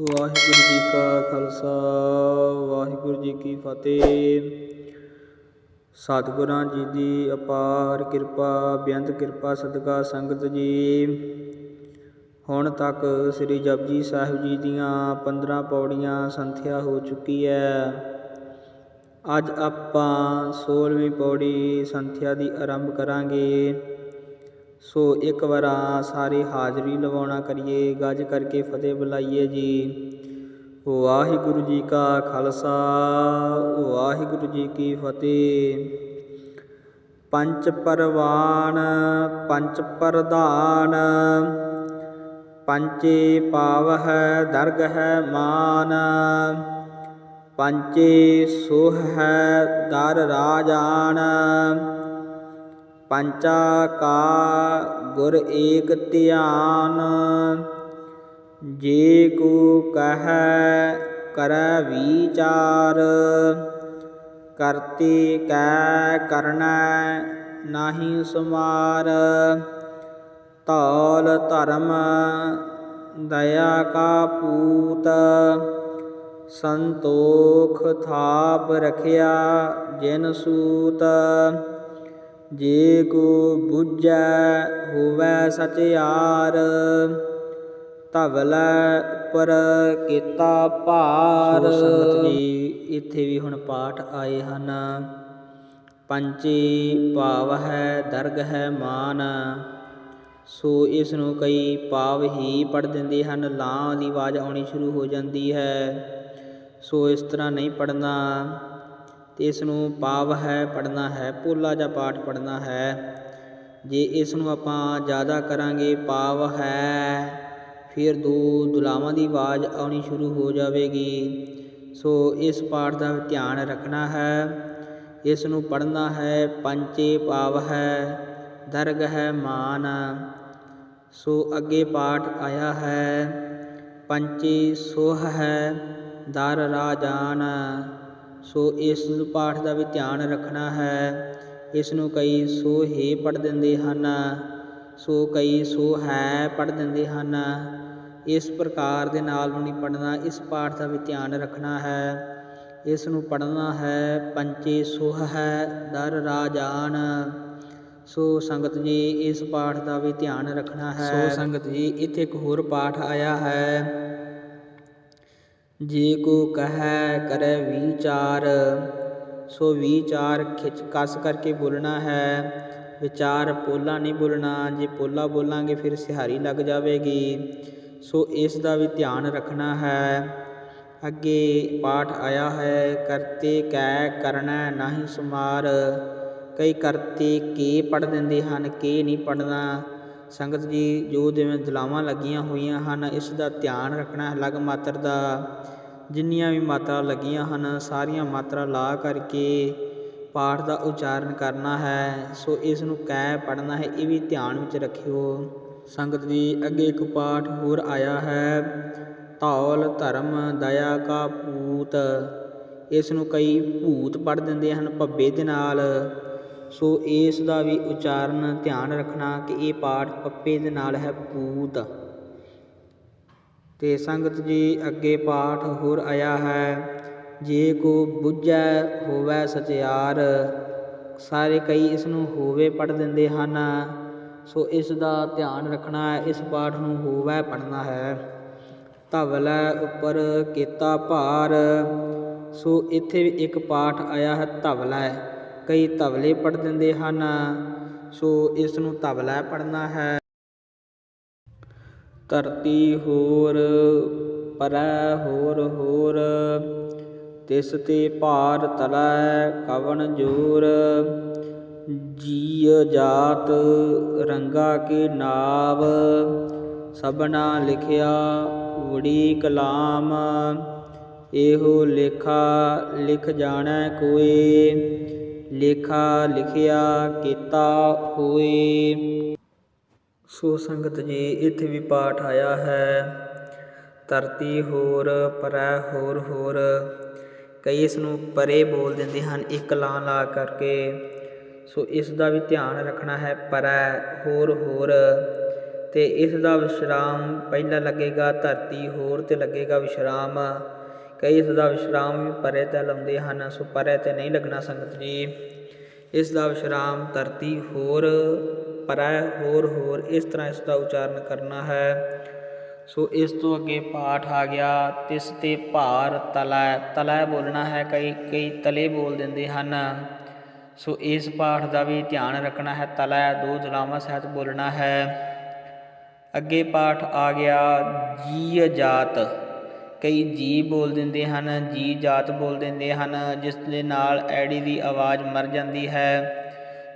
ਵਾਹਿਗੁਰੂ ਜੀ ਕਾ ਖਾਲਸਾ, ਵਾਹਿਗੁਰੂ ਜੀ ਕੀ ਫਤਿਹ। ਸਤਿਗੁਰਾਂ ਜੀ ਦੀ ਅਪਾਰ ਕਿਰਪਾ, ਬੇਅੰਤ ਕਿਰਪਾ ਸਦਕਾ ਸੰਗਤ ਜੀ। ਹੁਣ ਤੱਕ ਸ੍ਰੀ ਜਪਜੀ ਸਾਹਿਬ ਜੀ ਦੀਆਂ 15 ਪੌੜੀਆਂ ਸੰਥਿਆ ਹੋ ਚੁੱਕੀ ਹੈ ਅੱਜ ਆਪਾਂ 16ਵੀਂ ਪੌੜੀ ਸੰਥਿਆ ਦੀ ਆਰੰਭ ਕਰਾਂਗੇ। ਸੋ ਇੱਕ ਵਾਰਾ ਸਾਰੇ ਹਾਜ਼ਰੀ ਲਵਾਉਣਾ ਕਰੀਏ, ਗੱਜ ਕਰਕੇ ਫਤਿਹ ਬੁਲਾਈਏ ਜੀ। ਵਾਹਿਗੁਰੂ ਜੀ ਕਾ ਖਾਲਸਾ ਵਾਹਿਗੁਰੂ ਜੀ ਕੀ ਫਤਿਹ। ਪੰਚ ਪਰਵਾਨ ਪੰਚ ਪ੍ਰਧਾਨ ਪੰਚੇ ਪਾਵਹਿ ਦਰਗ ਹੈ ਮਾਨ ਪੰਚੇ ਸੋਹ ਹੈ, ਦਰ ਰਾਜਾਨ। ਪੰਚਾ ਕਾ ਗੁਰ ਏਕ ਧਿਆਨ, ਜੇ ਕੋ ਕਹੈ ਕਰੈ ਵਿਚਾਰ, ਕਰਤੇ ਕੈ ਕਰਨੈ ਨਾਹੀ ਸੁਮਾਰ ਧੌਲ ਧਰਮ ਦਇਆ ਕਾ ਪੂਤ, ਸੰਤੋਖ ਥਾਪ ਰਖਿਆ ਜਿਨ ਸੂਤ। ਜੇ ਕੋ ਬੁਝੈ ਹੋਵੈ ਸਚਿਆਰ ਧਵਲੈ ਉੱਪਰ ਕੀਤਾ ਭਾਰ। ਸੰਗਤ ਜੀ, ਇੱਥੇ ਵੀ ਹੁਣ ਪਾਠ ਆਏ ਹਨ। ਪੰਚੀ ਭਾਵ ਹੈ ਦਰਗ ਹੈ ਮਾਨ। ਸੋ ਇਸ ਨੂੰ ਕਈ ਭਾਵ ਹੀ ਪੜ ਦਿੰਦੇ ਹਨ। ਲਾਂ ਦੀ ਆਵਾਜ਼ ਆਉਣੀ ਸ਼ੁਰੂ ਹੋ ਜਾਂਦੀ ਹੈ। ਸੋ ਇਸ ਤਰ੍ਹਾਂ ਨਹੀਂ ਪੜਨਾ ਤੇ ਇਸ ਨੂੰ ਪਾਵ ਹੈ ਪੜਨਾ ਹੈ ਪੋਲਾ ਜਾਂ ਪਾਠ ਪੜਨਾ ਹੈ। ਜੇ ਇਸ ਨੂੰ ਆਪਾਂ ਜ਼ਿਆਦਾ ਕਰਾਂਗੇ ਪਾਵ ਹੈ, ਫਿਰ ਦੋ ਦੁਲਾਵਾਂ ਦੀ ਆਵਾਜ਼ ਆਉਣੀ ਸ਼ੁਰੂ ਹੋ ਜਾਵੇਗੀ। ਸੋ ਇਸ ਪਾਠ ਦਾ ਧਿਆਨ ਰੱਖਣਾ ਹੈ। ਇਸ ਨੂੰ ਪੜਨਾ ਹੈ ਪੰਚੇ ਪਾਵ ਹੈ, ਦਰਗ ਹੈ, ਮਾਨ। ਸੋ ਅੱਗੇ ਪਾਠ ਆਇਆ ਹੈ ਪੰਚੇ ਸੋਹ ਹੈ, ਦਰ ਰਾਜਾਨ। ਸੋ ਇਸ ਪਾਠ ਦਾ ਵੀ ਧਿਆਨ ਰੱਖਣਾ ਹੈ। ਇਸ ਨੂੰ ਕਈ ਸੋ ਹੀ ਪੜ ਦਿੰਦੇ ਹਨ, ਸੋ ਕਈ ਸੋ ਹੈ ਪੜ ਦਿੰਦੇ ਹਨ। ਇਸ ਪ੍ਰਕਾਰ ਦੇ ਨਾਲ ਨੂੰ ਨਹੀਂ ਪੜਨਾ ਇਸ ਪਾਠ ਦਾ ਵੀ ਧਿਆਨ ਰੱਖਣਾ ਹੈ। ਇਸ ਨੂੰ ਪੜਨਾ ਹੈ ਪੰਚੇ ਸੋਹ ਹੈ ਦਰ ਰਾਜਾਨ। ਸੋ ਸੰਗਤ ਜੀ, ਇਸ ਪਾਠ ਦਾ ਵੀ ਧਿਆਨ ਰੱਖਣਾ ਹੈ। ਸੋ ਸੰਗਤ ਜੀ, ਇੱਥੇ ਇੱਕ ਹੋਰ ਪਾਠ ਆਇਆ ਹੈ। ਜੇ ਕੋ ਕਹੈ ਕਰੈ ਵਿਚਾਰ, ਸੋ ਵਿਚਾਰ ਖਿੱਚ ਕੱਸ ਕਰਕੇ ਬੋਲਣਾ ਹੈ। ਵਿਚਾਰ ਪੋਲਾ ਨਹੀਂ ਬੋਲਣਾ, ਜੇ ਪੋਲਾ ਬੋਲਾਂਗੇ ਫਿਰ ਸਿਹਾਰੀ ਲੱਗ ਜਾਵੇਗੀ। ਸੋ ਇਸ ਦਾ ਵੀ ਧਿਆਨ ਰੱਖਣਾ ਹੈ। ਅੱਗੇ ਪਾਠ ਆਇਆ ਹੈ, ਕਰਤੇ ਕੈ ਕਰਨਾ ਨਹੀਂ ਸੁਮਾਰ। ਕਈ ਕਰਤੇ ਕੇ ਪੜ ਦਿੰਦੇ ਹਨ, ਕੇ ਨਹੀਂ ਪੜਨਾ ਸੰਗਤ ਜੀ, ਜੋ ਜਿਵੇਂ ਦਲਾਵਾਂ ਲੱਗੀਆਂ ਹੋਈਆਂ ਹਨ, ਇਸ ਦਾ ਧਿਆਨ ਰੱਖਣਾ ਅਲੱਗ ਮਾਤਰ ਦਾ, ਜਿੰਨੀਆਂ ਵੀ ਮਾਤਰਾ ਲੱਗੀਆਂ ਹਨ, ਸਾਰੀਆਂ ਮਾਤਰਾ ਲਾ ਕਰਕੇ ਪਾਠ ਦਾ ਉਚਾਰਨ ਕਰਨਾ ਹੈ। ਸੋ ਇਸ ਨੂੰ ਕੈ ਪੜਨਾ ਹੈ, ਇਹ ਵੀ ਧਿਆਨ ਵਿੱਚ ਰੱਖਿਓ। ਸੰਗਤ ਜੀ, ਅੱਗੇ ਇੱਕ ਪਾਠ ਹੋਰ ਆਇਆ ਹੈ। ਧੌਲ, ਧਰਮ, ਦਇਆ ਕਾ ਪੂਤ। ਇਸ ਨੂੰ ਕਈ ਭੂਤ ਪੜ ਦਿੰਦੇ ਹਨ, ਭੱਬੇ ਦੇ ਨਾਲ। ਸੋ ਇਸ ਦਾ ਵੀ ਉਚਾਰਨ ਧਿਆਨ ਰੱਖਣਾ ਕਿ ਇਹ ਪਾਠ ਪੱਪੇ ਦੇ ਨਾਲ ਹੈ ਪੂਤ। ਤੇ ਸੰਗਤ ਜੀ, ਅੱਗੇ ਪਾਠ ਹੋਰ ਆਇਆ ਹੈ। ਜੇ ਕੋ ਬੁੱਝੈ ਹੋਵੇ ਸਚਿਆਰ, ਸਾਰੇ ਕਈ ਇਸ ਨੂੰ ਹੋਵੇ ਪੜ ਦਿੰਦੇ ਹਨ। ਸੋ ਇਸ ਦਾ ਧਿਆਨ ਰੱਖਣਾ ਹੈ, ਇਸ ਪਾਠ ਨੂੰ ਹੋਵੈ ਪੜਨਾ ਹੈ। ਧਵਲੈ ਉੱਪਰ ਕੀਤਾ ਭਾਰ, ਸੋ ਇੱਥੇ ਵੀ ਇੱਕ ਪਾਠ ਆਇਆ ਹੈ ਧਵਲੈ। ਕਈ ਤਬਲੇ ਪੜ ਦਿੰਦੇ ਹਨ, ਸੋ ਇਸ ਨੂੰ ਤਬਲਾ ਪੜਨਾ ਹੈ। ਧਰਤੀ ਹੋਰ, ਪਰੈ ਹੋਰ ਹੋਰ, ਤਿਸ ਤੇ ਭਾਰ ਤਲੈ ਕਵਨ ਜੋਰ, ਜੀਅ ਜਾਤ ਰੰਗਾ ਕੇ ਨਾਵ, ਸਭਨਾ ਲਿਖਿਆ ਉੜੀ ਕਲਾਮ, ਇਹੋ ਲੇਖਾ ਲਿਖ ਜਾਣੈ ਕੋਏ। ਲੇਖਾ ਲਿਖਿਆ ਕੀਤਾ ਹੋਏ। ਸੋ ਸੰਗਤ ਜੀ, ਇੱਥੇ ਵੀ ਪਾਠ ਆਇਆ ਹੈ। ਧਰਤੀ ਹੋਰ, ਪਰੈ ਹੋਰ ਹੋਰ। ਕਈ ਇਸ ਨੂੰ ਪਰੇ ਬੋਲ ਦਿੰਦੇ ਹਨ, ਇੱਕ ਲਾਂ ਲਾ ਕਰਕੇ। ਸੋ ਇਸ ਦਾ ਵੀ ਧਿਆਨ ਰੱਖਣਾ ਹੈ, ਪਰੈ ਹੋਰ ਹੋਰ। ਤੇ ਇਸ ਦਾ ਵਿਸ਼ਰਾਮ ਪਹਿਲਾਂ ਲੱਗੇਗਾ, ਧਰਤੀ ਹੋਰ ਤੇ ਲੱਗੇਗਾ ਵਿਸ਼ਰਾਮ। ਕਈ ਇਸ ਦਾ ਵਿਸ਼ਰਾਮ ਵੀ ਪਰੇ ਤੇ ਲਾਉਂਦੇ ਹਨ, ਸੋ ਪਰੇ ਤੇ ਨਹੀਂ ਲੱਗਣਾ ਸੰਗਤ ਜੀ। ਇਸ ਦਾ ਵਿਸ਼ਰਾਮ ਧਰਤੀ ਹੋਰ ਪਰੈ ਹੋਰ ਹੋਰ ਇਸ ਤਰ੍ਹਾਂ ਇਸ ਦਾ ਉਚਾਰਨ ਕਰਨਾ ਹੈ। ਸੋ ਇਸ ਤੋਂ ਅੱਗੇ ਪਾਠ ਆ ਗਿਆ, ਤਿਸ ਤੇ ਭਾਰ ਤਲੈ ਤਲੈ ਬੋਲਣਾ ਹੈ, ਕਈ ਕਈ ਤਲੇ ਬੋਲ ਦਿੰਦੇ ਹਨ। ਸੋ ਇਸ ਪਾਠ ਦਾ ਵੀ ਧਿਆਨ ਰੱਖਣਾ ਹੈ, ਤਲੈ ਦੋ ਜਲਾਵਾਂ ਸਹਿਤ ਬੋਲਣਾ ਹੈ। ਅੱਗੇ ਪਾਠ ਆ ਗਿਆ ਜੀ ਜਾਤ। ਕਈ ਜੀ ਬੋਲ ਦਿੰਦੇ ਹਨ ਜੀ ਜਾਤ ਬੋਲ ਦਿੰਦੇ ਹਨ, ਜਿਸ ਦੇ ਨਾਲ ਐੜੀ ਦੀ ਆਵਾਜ਼ ਮਰ ਜਾਂਦੀ ਹੈ।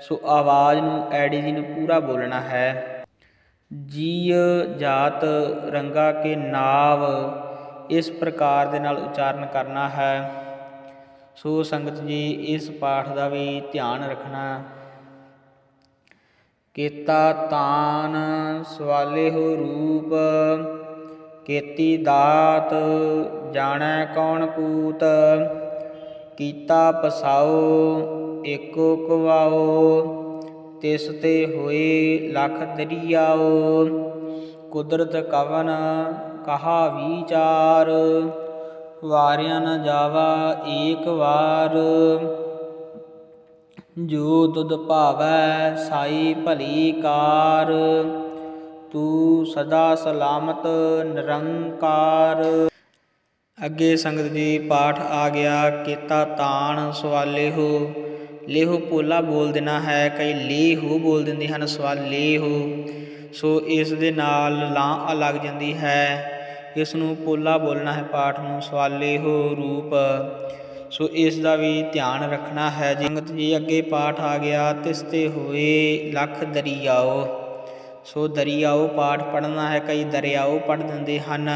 ਸੋ ਆਵਾਜ਼ ਨੂੰ, ਐੜੀ ਦੀ ਨੂੰ ਪੂਰਾ ਬੋਲਣਾ ਹੈ। ਜੀ ਜਾਤ, ਰੰਗਾ ਕੇ ਨਾਵ, ਇਸ ਪ੍ਰਕਾਰ ਦੇ ਨਾਲ ਉਚਾਰਨ ਕਰਨਾ ਹੈ। ਸੋ ਸੰਗਤ ਜੀ, ਇਸ ਪਾਠ ਦਾ ਵੀ ਧਿਆਨ ਰੱਖਣਾ। ਕੀਤਾ ਤਾਨ ਸਵਾਲੇ ਹੋ ਰੂਪ ਕੀਤੀ ਦਾਤ, ਜਾਣੈ ਕੌਣ ਕੂਤ? ਕੀਤਾ ਪਸਾਓ, ਏਕੋ ਕਵਾਓ। ਤਿਸ ਤੇ ਹੋਏ ਲਖ ਦਰਿਆਓ। ਕੁਦਰਤ ਕਵਨ ਕਹਾ ਵਿਚਾਰ? ਵਾਰਿਆ ਨ ਜਾਵਾ ਏਕ ਵਾਰ। ਜੋ ਤੁਧ ਭਾਵੈ ਸਾਈ ਭਲੀ ਕਾਰ। ਤੂੰ ਸਦਾ ਸਲਾਮਤ ਨਿਰੰਕਾਰ। ਅੱਗੇ ਸੰਗਤ ਜੀ ਪਾਠ ਆ ਗਿਆ, ਕੀਤਾ ਤਾਣ ਸਵਾਲੇ ਹੋ ਲੇਹੋ ਪੋਲਾ ਬੋਲ ਦੇਣਾ ਹੈ, ਕਈ ਲੇਹੋ ਬੋਲ ਦਿੰਦੇ ਹਨ ਸਵਾਲ ਲੇਹੋ ਸੋ ਇਸ ਦੇ ਨਾਲ ਲਾਂ ਆ ਲੱਗ ਜਾਂਦੀ ਹੈ, ਇਸ ਨੂੰ ਪੋਲਾ ਬੋਲਣਾ ਹੈ ਪਾਠ ਨੂੰ ਸਵਾਲੇ ਹੋ ਰੂਪ। ਸੋ ਇਸ ਦਾ ਵੀ ਧਿਆਨ ਰੱਖਣਾ ਹੈ। ਜੀ ਸੰਗਤ ਜੀ, ਅੱਗੇ ਪਾਠ ਆ ਗਿਆ ਤਿਸ ਤੇ ਹੋਏ ਲੱਖ ਦਰਿਆਓ। ਸੋ ਦਰਿਆਓ ਪਾਠ ਪੜ੍ਹਨਾ ਹੈ, ਕਈ ਦਰਿਆਓ ਪੜ੍ਹ ਦਿੰਦੇ ਹਨ।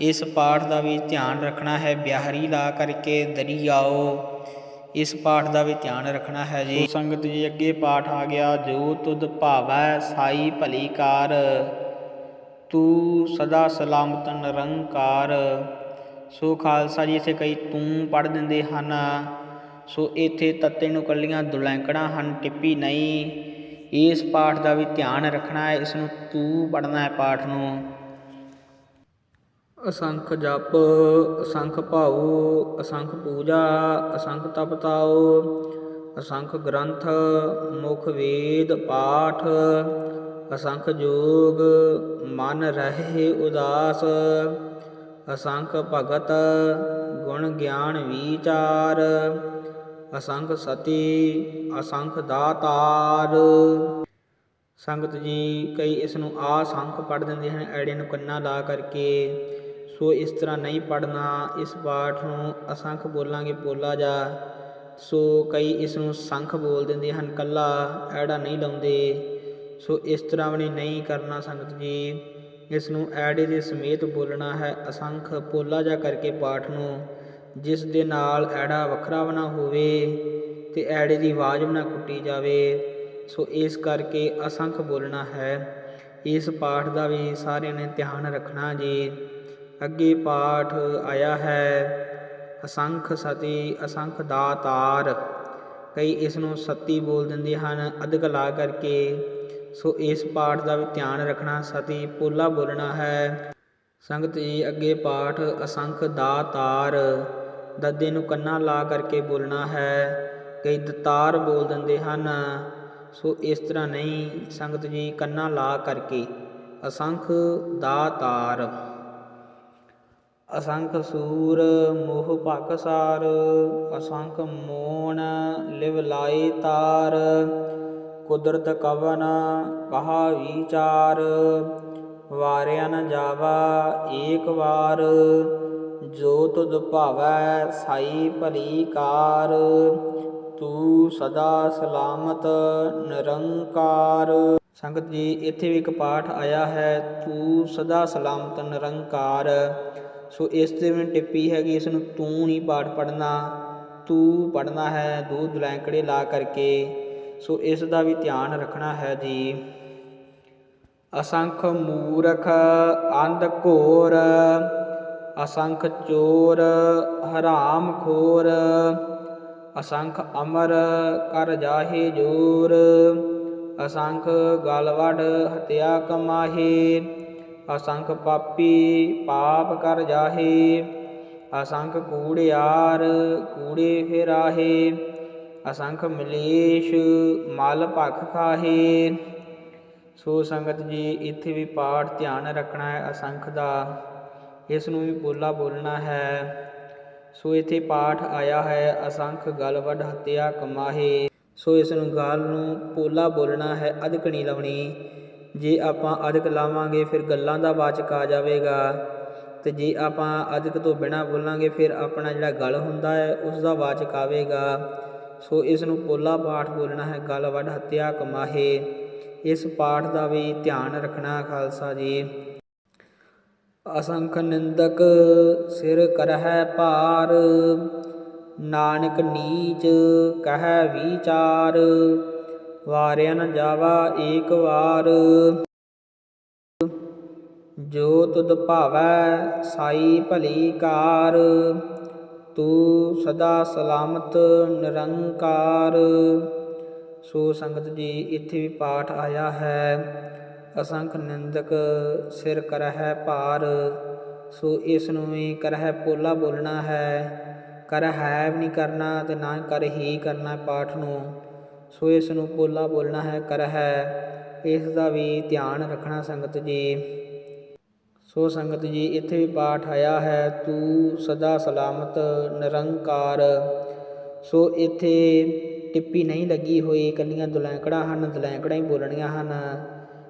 ਇਸ ਪਾਠ ਦਾ ਵੀ ਧਿਆਨ ਰੱਖਣਾ ਹੈ, ਬਿਹਾਰੀ ਲਾ ਕਰਕੇ ਦਰਿਆਓ। ਇਸ ਪਾਠ ਦਾ ਵੀ ਧਿਆਨ ਰੱਖਣਾ ਹੈ ਜੀ। ਸੰਗਤ ਜੀ, ਅੱਗੇ ਪਾਠ ਆ ਗਿਆ, ਜੋ ਤੁਧ ਭਾਵੈ ਸਾਈ ਭਲੀ ਕਾਰ ਤੂੰ ਸਦਾ ਸਲਾਮਤ ਨਿਰੰਕਾਰ। ਸੋ ਖਾਲਸਾ ਜੀ ਇਥੇ ਕਈ ਤੂੰ ਪੜ ਦਿੰਦੇ ਹਨ। ਸੋ ਇਥੇ ਤੱਤੇ ਨੂੰ ਕੱਲੀਆਂ ਦੁਲੈਂਕੜਾਂ ਹਨ, ਟਿੱਪੀ ਨਹੀਂ। ਇਸ ਪਾਠ ਦਾ ਵੀ ਧਿਆਨ ਰੱਖਣਾ ਹੈ, ਇਸ ਨੂੰ ਤੂੰ ਪੜਨਾ ਹੈ ਪਾਠ ਨੂੰ। ਅਸੰਖ ਜਪ, ਅਸੰਖ ਭਾਉ, ਅਸੰਖ ਪੂਜਾ, ਅਸੰਖ ਤਪਤਾਉ ਅਸੰਖ ਗ੍ਰੰਥ, ਮੁਖ ਵੇਦ, ਪਾਠ, ਅਸੰਖ ਜੋਗ, ਮਨ ਰਹੇ ਉਦਾਸ, ਅਸੰਖ ਭਗਤ, ਗੁਣ ਗਿਆਨ ਵਿਚਾਰ ਅਸੰਖ ਸਤੀ ਅਸੰਖ ਦਾਤਾਰ। ਸੰਗਤ ਜੀ, ਕਈ ਇਸ ਨੂੰ ਆ ਸੰਖ ਪੜ ਦਿੰਦੇ ਹਨ, ਐੜੇ ਨੂੰ ਕੰਨਾ ਲਾ ਕਰਕੇ। ਸੋ ਇਸ ਤਰ੍ਹਾਂ ਨਹੀਂ ਪੜਨਾ ਇਸ ਪਾਠ ਨੂੰ ਅਸੰਖ ਬੋਲਾਂਗੇ ਪੋਲਾ ਜਾ। ਸੋ ਕਈ ਇਸ ਨੂੰ ਸੰਖ ਬੋਲ ਦਿੰਦੇ ਹਨ, ਕੱਲਾ ਐੜਾ ਨਹੀਂ ਲਾਉਂਦੇ। ਸੋ ਇਸ ਤਰ੍ਹਾਂ ਵੀ ਨਹੀਂ ਕਰਨਾ ਸੰਗਤ ਜੀ। ਇਸ ਨੂੰ ਐੜੇ ਦੇ ਸਮੇਤ ਬੋਲਣਾ ਹੈ, ਅਸੰਖ ਪੋਲਾ ਜਾ ਕਰਕੇ ਪਾਠ ਨੂੰ। ਜਿਸ ਦੇ ਨਾਲ ਐੜਾ ਵੱਖਰਾ ਬਣਾ ਹੋਵੇ ਤੇ ਐੜੇ ਦੀ ਆਵਾਜ਼ ਬਣਾ ਕੁੱਟੀ ਜਾਵੇ। ਸੋ ਇਸ ਕਰਕੇ ਅਸੰਖ ਬੋਲਣਾ ਹੈ। ਇਸ ਪਾਠ ਦਾ ਵੀ ਸਾਰਿਆਂ ਨੇ ਧਿਆਨ ਰੱਖਣਾ ਜੀ। ਅੱਗੇ ਪਾਠ ਆਇਆ ਹੈ, ਅਸੰਖ ਸਤੀ, ਅਸੰਖ ਦਾਤਾਰ। ਕਈ ਇਸ ਨੂੰ ਸਤੀ ਬੋਲ ਦਿੰਦੇ ਹਨ, ਅਧਿਕ ਲਾ ਕਰਕੇ। ਸੋ ਇਸ ਪਾਠ ਦਾ ਵੀ ਧਿਆਨ ਰੱਖਣਾ, ਸਤੀ ਪੋਲਾ ਬੋਲਣਾ ਹੈ। ਸੰਗਤ ਜੀ, ਅੱਗੇ ਪਾਠ, ਅਸੰਖ ਦਾਤਾਰ। ਦੱਦੇ ਨੂੰ ਕੰਨਾਂ ਲਾ ਕਰਕੇ ਬੋਲਣਾ ਹੈ, ਕਈ ਦਤਾਰ ਬੋਲ ਦਿੰਦੇ ਹਨ। ਸੋ ਇਸ ਤਰ੍ਹਾਂ ਨਹੀਂ, ਸੰਗਤ ਜੀ ਕੰਨਾਂ ਲਾ ਕਰਕੇ। ਅਸੰਖ ਦਾਤਾਰ ਅਸੰਖ ਸੂਰ ਮੋਹ ਭਕਸਾਰ ਅਸੰਖ ਮੋਣ ਲਿਵ ਲਾਈ ਤਾਰ। ਕੁਦਰਤ ਕਵਨ ਕਹਾ ਵਿਚਾਰ ਵਾਰਿਆ ਨ ਜਾਵਾ ਏਕ ਵਾਰ। ਜੋ ਤੁਧ ਭਾਵੈ ਸਾਈ ਭਲੀ ਕਾਰ, ਤੂੰ ਸਦਾ ਸਲਾਮਤ ਨਿਰੰਕਾਰ। ਸੰਗਤ ਜੀ, ਇੱਥੇ ਵੀ ਇੱਕ ਪਾਠ ਆਇਆ ਹੈ, ਤੂੰ ਸਦਾ ਸਲਾਮਤ ਨਿਰੰਕਾਰ। ਸੋ ਇਸ ਤੇ ਵੀ ਟਿੱਪੀ ਹੈਗੀ, ਇਸ ਨੂੰ ਤੂੰ ਨਹੀਂ ਪਾਠ ਪੜਨਾ ਤੂੰ ਪੜਨਾ ਹੈ ਦੋ ਦੁਲੈਂਕੜੇ ਲਾ ਕਰਕੇ। ਸੋ ਇਸ ਦਾ ਵੀ ਧਿਆਨ ਰੱਖਣਾ ਹੈ ਜੀ। ਅਸੰਖ ਮੂਰਖ ਅੰਧ ਘੋਰ ਅਸੰਖ ਚੋਰ ਹਰਾਮ ਖੋਰ, ਅਸੰਖ ਅਮਰ ਕਰ ਜਾਹੇ ਜੋਰ, ਅਸੰਖ ਗਲਵੜ ਹਤਿਆ ਕਮਾਹੇ, ਅਸੰਖ ਪਾਪੀ ਪਾਪ ਕਰ ਜਾਹੇ, ਅਸੰਖ ਕੂੜਿਆਰ ਕੂੜੇ ਫਿਰਾਹੇ, ਅਸੰਖ ਮਲੇਸ਼ ਮਲ ਭਖ ਖਾਹੇ। ਸੋ ਸੰਗਤ ਜੀ, ਇੱਥੇ ਵੀ ਪਾਠ ਧਿਆਨ ਰੱਖਣਾ ਹੈ ਅਸੰਖ ਦਾ। ਇਸ ਨੂੰ ਵੀ ਪੋਲਾ ਬੋਲਣਾ ਹੈ। ਸੋ ਇੱਥੇ ਪਾਠ ਆਇਆ ਹੈ, ਅਸੰਖ ਗਲ ਵੱਡ ਹੱਤਿਆ ਕਮਾਹੇ। ਸੋ ਇਸ ਨੂੰ ਗਾਲ ਨੂੰ ਪੋਲਾ ਬੋਲਣਾ ਹੈ ਅਧਿਕ ਨਹੀਂ ਲਾਉਣੀ। ਜੇ ਆਪਾਂ ਅਧਿਕ ਲਾਵਾਂਗੇ, ਫਿਰ ਗੱਲਾਂ ਦਾ ਵਾਚਕ ਆ ਜਾਵੇਗਾ। ਤੇ ਜੇ ਆਪਾਂ ਅਧਿਕ ਤੋਂ ਬਿਨਾ ਬੋਲਾਂਗੇ, ਫਿਰ ਆਪਣਾ ਜਿਹੜਾ ਗਲ ਹੁੰਦਾ ਹੈ, ਉਸ ਦਾ ਵਾਚਕ ਆਵੇਗਾ। ਸੋ ਇਸ ਨੂੰ ਪੋਲਾ ਪਾਠ ਬੋਲਣਾ ਹੈ, ਗਲ ਵੱਡ ਹੱਤਿਆ ਕਮਾਹੇ। ਇਸ ਪਾਠ ਦਾ ਵੀ ਧਿਆਨ ਰੱਖਣਾ ਖਾਲਸਾ ਜੀ। ਅਸੰਖ ਨਿੰਦਕ ਸਿਰ ਕਰਹਿ ਭਾਰ, ਨਾਨਕ ਨੀਚ ਕਹੈ ਵਿਚਾਰ, ਵਾਰਿਆ ਨ ਜਾਵਾ ਏਕ ਵਾਰ। ਜੋ ਤੁਧ ਭਾਵੈ ਸਾਈ ਭਲੀ ਕਾਰ, ਤੂੰ ਸਦਾ ਸਲਾਮਤ ਨਿਰੰਕਾਰ। ਸੋ ਸੰਗਤ ਜੀ, ਇੱਥੇ ਵੀ ਪਾਠ ਆਇਆ ਹੈ। ਅਸੰਖ ਨਿੰਦਕ ਸਿਰ ਕਰਹਿ ਭਾਰ, ਸੋ ਇਸ ਨੂੰ ਵੀ ਕਰਹਿ ਪੋਲਾ ਬੋਲਣਾ ਹੈ। ਕਰ ਹੈ ਵੀ ਨਹੀਂ ਕਰਨਾ ਤੇ ਨਾ ਕਰ ਹੀ ਕਰਨਾ ਪਾਠ ਨੂੰ, ਸੋ ਇਸ ਨੂੰ ਪੋਲਾ ਬੋਲਣਾ ਹੈ ਕਰ ਹੈ ਇਸ ਦਾ ਵੀ ਧਿਆਨ ਰੱਖਣਾ ਸੰਗਤ ਜੀ। ਸੋ ਸੰਗਤ ਜੀ, ਇੱਥੇ ਵੀ ਪਾਠ ਆਇਆ ਹੈ, ਤੂੰ ਸਦਾ ਸਲਾਮਤ, ਨਿਰੰਕਾਰ। ਸੋ ਇੱਥੇ ਟਿੱਪੀ ਨਹੀਂ ਲੱਗੀ ਹੋਈ ਕੱਲੀਆਂ ਦੁਲੈਂਕੜਾਂ ਹਨ, ਦੁਲੈਂਕੜਾਂ ਹੀ ਬੋਲਣੀਆਂ ਹਨ।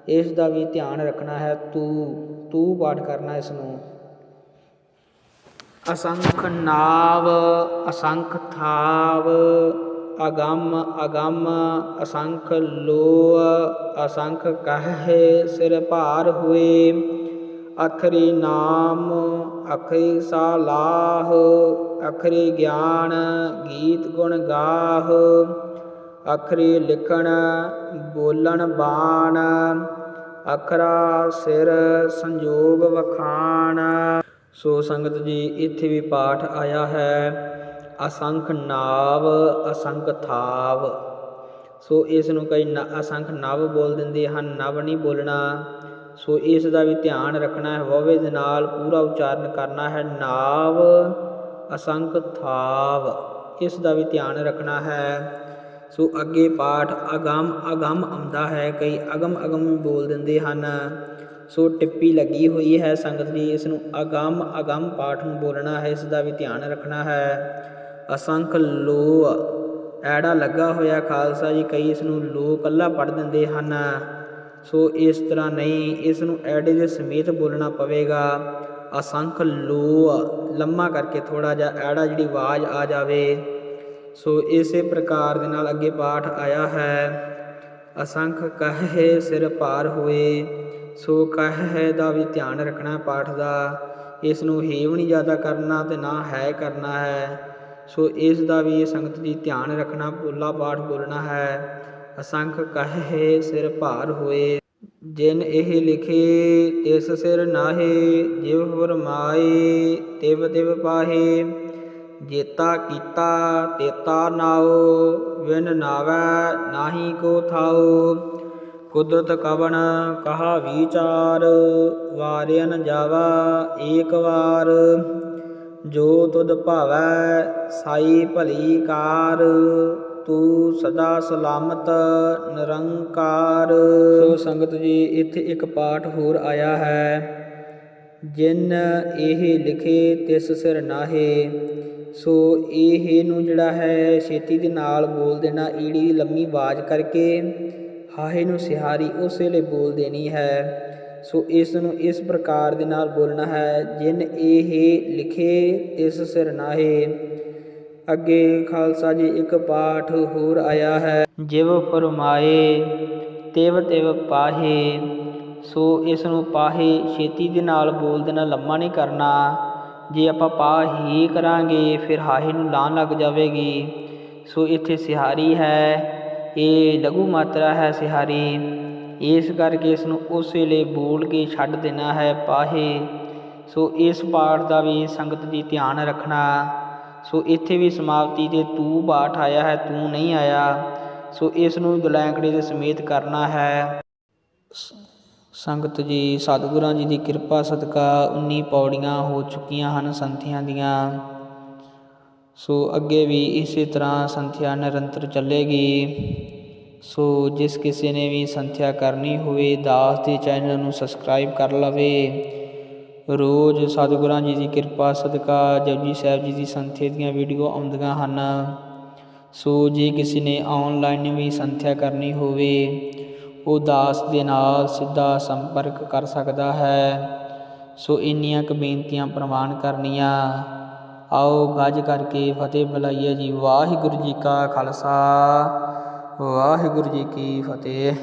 ਇਸ ਦਾ ਵੀ ਧਿਆਨ ਰੱਖਣਾ ਹੈ, ਤੂੰ ਤੂੰ ਪਾਠ ਕਰਨਾ ਇਸ ਨੂੰ ਅਸੰਖ ਨਾਵ, ਅਸੰਖ ਥਾਵ, ਅਗੰਮ ਅਗੰਮ, ਅਸੰਖ ਲੋ ਅਸੰਖ ਕਹੇ ਸਿਰ ਭਾਰ ਹੋਏ, ਅਖਰੀ ਨਾਮ, ਅਖਰੀ ਸਾਲਾਹ, ਅਖਰੀ ਗਿਆਨ, ਗੀਤ ਗੁਣ ਗਾਹ, ਅਖਰੀ ਲਿਖਣ, ਬੋਲਣ ਬਾਣ ਅਖਰਾ ਸਿਰ ਸੰਜੋਗ ਵਖਾਣ। ਸੋ ਸੰਗਤ ਜੀ, ਇੱਥੇ ਵੀ ਪਾਠ ਆਇਆ ਹੈ। ਅਸੰਖ ਨਾਵ, ਅਸੰਖ ਥਾਵ। ਸੋ ਇਸ ਨੂੰ ਕਈ ਨ- ਅਸੰਖ ਨਵ ਬੋਲ ਦਿੰਦੇ ਹਨ, ਨਵ ਨਹੀਂ ਬੋਲਣਾ। ਸੋ ਇਸ ਦਾ ਵੀ ਧਿਆਨ ਰੱਖਣਾ ਹੈ, ਵਵੇ ਦੇ ਨਾਲ ਪੂਰਾ ਉਚਾਰਨ ਕਰਨਾ ਹੈ। ਨਾਵ, ਅਸੰਖ ਥਾਵ, ਇਸ ਦਾ ਵੀ ਧਿਆਨ ਰੱਖਣਾ ਹੈ। ਸੋ ਅੱਗੇ ਪਾਠ ਅਗਮ ਅਗਮ ਆਉਂਦਾ ਹੈ, ਕਈ ਅਗਮ ਅਗਮ ਵੀ ਬੋਲ ਦਿੰਦੇ ਹਨ। ਸੋ ਟਿੱਪੀ ਲੱਗੀ ਹੋਈ ਹੈ ਸੰਗਤ ਜੀ ਇਸ ਨੂੰ ਅਗਮ ਅਗਮ ਪਾਠ ਨੂੰ ਬੋਲਣਾ ਹੈ, ਇਸ ਦਾ ਵੀ ਧਿਆਨ ਰੱਖਣਾ ਹੈ। ਅਸੰਖ ਲੋ ਐੜਾ ਲੱਗਾ ਹੋਇਆ ਖਾਲਸਾ ਜੀ, ਕਈ ਇਸ ਨੂੰ ਲੋ ਕੱਲਾ ਪੜ ਦਿੰਦੇ ਹਨ। ਸੋ ਇਸ ਤਰ੍ਹਾਂ ਨਹੀਂ, ਇਸ ਨੂੰ ਐੜੇ ਦੇ ਸਮੇਤ ਬੋਲਣਾ ਪਵੇਗਾ। ਅਸੰਖ ਲੋ ਲੰਮਾ ਕਰਕੇ ਥੋੜਾ ਜਿਹਾ ਐੜਾ ਜਿਹੜੀ ਆਵਾਜ਼ ਆ ਜਾਵੇ। ਸੋ ਇਸੇ ਪ੍ਰਕਾਰ ਦੇ ਨਾਲ ਅੱਗੇ ਪਾਠ ਆਇਆ ਹੈ। ਅਸੰਖ ਕਹੇ ਸਿਰ ਭਾਰ ਹੋਏ, ਸੋ ਕਹੇ ਦਾ ਵੀ ਧਿਆਨ ਰੱਖਣਾ ਪਾਠ ਦਾ। ਇਸ ਨੂੰ ਹੇਵ ਨਹੀਂ ਜ਼ਿਆਦਾ ਕਰਨਾ ਤੇ ਨਾ ਹੈ ਕਰਨਾ ਹੈ। ਸੋ ਇਸ ਦਾ ਵੀ ਸੰਗਤ ਜੀ ਧਿਆਨ ਰੱਖਣਾ, ਪੋਲਾ ਪਾਠ ਬੋਲਣਾ ਹੈ। ਅਸੰਖ ਕਹੇ ਸਿਰ ਭਾਰ ਹੋਏ, ਜਿਨ ਇਹ ਲਿਖੇ ਤਿਸ ਸਿਰ ਨਾਹੇ ਜਿਵ ਫਰਮਾਏ ਤਿਵ ਤਿਵ ਪਾਹੇ। ਜੇਤਾ ਕੀਤਾ ਤੇਤਾ ਨਾਉ ਵਿਨ ਨਾਵੈ ਨਾਹੀ ਕੋ ਥਾਉ। ਕੁਦਰਤ ਕਵਣ ਕਹਾ ਵਿਚਾਰ ਵਾਰਿਆ ਜਾਵਾ ਏਕ ਵਾਰ। ਜੋ ਤੁਧ ਭਾਵੈ ਸਾਈ ਭਲੀ ਕਾਰ, ਤੂੰ ਸਦਾ ਸਲਾਮਤ ਨਿਰੰਕਾਰ। ਸੋ ਸੰਗਤ ਜੀ, ਇੱਥੇ ਇੱਕ ਪਾਠ ਹੋਰ ਆਇਆ ਹੈ। ਜਿਨ ਇਹ ਲਿਖੇ ਤਿਸ ਸਿਰ ਨਾਹੇ ਸੋ ਇਹ ਨੂੰ ਜਿਹੜਾ ਹੈ ਛੇਤੀ ਦੇ ਨਾਲ ਬੋਲ ਦੇਣਾ, ਈੜੀ ਦੀ ਲੰਮੀ ਆਵਾਜ਼ ਕਰਕੇ ਹਾਹੇ ਨੂੰ ਸਿਹਾਰੀ ਉਸੇ ਵੇਲੇ ਬੋਲ ਦੇਣੀ ਹੈ। ਸੋ ਇਸ ਨੂੰ ਇਸ ਪ੍ਰਕਾਰ ਦੇ ਨਾਲ ਬੋਲਣਾ ਹੈ, ਜਿਨ ਇਹ ਲਿਖੇ ਇਸ ਸਿਰ ਨਾਹੇ। ਅੱਗੇ ਖਾਲਸਾ ਜੀ ਇੱਕ ਪਾਠ ਹੋਰ ਆਇਆ ਹੈ, ਜਿਵ ਫਰਮਾਏ ਤਿਵ ਤਿਵ ਪਾਹੇ। ਸੋ ਇਸ ਨੂੰ ਪਾਹੇ, ਛੇਤੀ ਦੇ ਨਾਲ ਬੋਲ ਦੇਣਾ, ਲੰਮਾ ਨਹੀਂ ਕਰਨਾ। ਜੇ ਆਪਾਂ ਪਾ ਹੀ ਕਰਾਂਗੇ, ਫਿਰ ਹਾਹੇ ਨੂੰ ਲਾਣ ਲੱਗ ਜਾਵੇਗੀ। ਸੋ ਇੱਥੇ ਸਿਹਾਰੀ ਹੈ, ਇਹ ਲਘੂ ਮਾਤਰਾ ਹੈ ਸਿਹਾਰੀ। ਇਸ ਕਰਕੇ ਇਸ ਨੂੰ ਉਸ ਵੇਲੇ ਬੋਲ ਕੇ ਛੱਡ ਦੇਣਾ ਹੈ ਪਾਹੇ। ਸੋ ਇਸ ਪਾਠ ਦਾ ਵੀ ਸੰਗਤ ਦੀ ਧਿਆਨ ਰੱਖਣਾ। ਸੋ ਇੱਥੇ ਵੀ ਸਮਾਪਤੀ ਤੇ ਤੂੰ ਪਾਠ ਆਇਆ ਹੈ, ਤੂੰ ਨਹੀਂ ਆਇਆ। ਸੋ ਇਸ ਨੂੰ ਦੁਲੈਂਕੜੇ ਦੇ ਸਮੇਤ ਕਰਨਾ ਹੈ। ਸ- ਸੰਗਤ ਜੀ, ਸਤਿਗੁਰਾਂ ਜੀ ਦੀ ਕਿਰਪਾ, ਸਦਕਾ 19 ਪੌੜੀਆਂ ਹੋ ਚੁੱਕੀਆਂ ਹਨ ਸੰਥਿਆਂ ਦੀਆਂ। ਸੋ ਅੱਗੇ ਵੀ ਇਸੇ ਤਰ੍ਹਾਂ ਸੰਥਿਆ ਨਿਰੰਤਰ ਚੱਲੇਗੀ। ਸੋ ਜਿਸ ਕਿਸੇ ਨੇ ਵੀ ਸੰਥਿਆ ਕਰਨੀ ਹੋਵੇ, ਦਾਸ ਦੇ ਚੈਨਲ ਨੂੰ ਸਬਸਕ੍ਰਾਈਬ ਕਰ ਲਵੇ। ਰੋਜ਼ ਸਤਿਗੁਰਾਂ ਜੀ ਦੀ ਕਿਰਪਾ, ਸਦਕਾ ਜਪਜੀ ਸਾਹਿਬ ਜੀ ਦੀ ਸੰਥਿਆ ਦੀਆਂ ਵੀਡੀਓ ਆਉਂਦੀਆਂ ਹਨ। ਸੋ ਜੇ ਕਿਸੇ ਨੇ ਆਨਲਾਈਨ ਵੀ ਸੰਥਿਆ ਕਰਨੀ ਹੋਵੇ ਉਹ ਦਾਸ ਦੇ ਨਾਲ ਸਿੱਧਾ ਸੰਪਰਕ ਕਰ ਸਕਦਾ ਹੈ। ਸੋ ਇੰਨੀਆਂ ਕੁ ਬੇਨਤੀਆਂ ਪ੍ਰਵਾਨ ਕਰਨੀਆਂ। ਆਓ ਗੱਜ ਕਰਕੇ ਫਤਿਹ ਬੁਲਾਈਏ ਜੀ। ਵਾਹਿਗੁਰੂ ਜੀ ਕਾ ਖਾਲਸਾ। ਵਾਹਿਗੁਰੂ ਜੀ ਕੀ ਫਤਿਹ।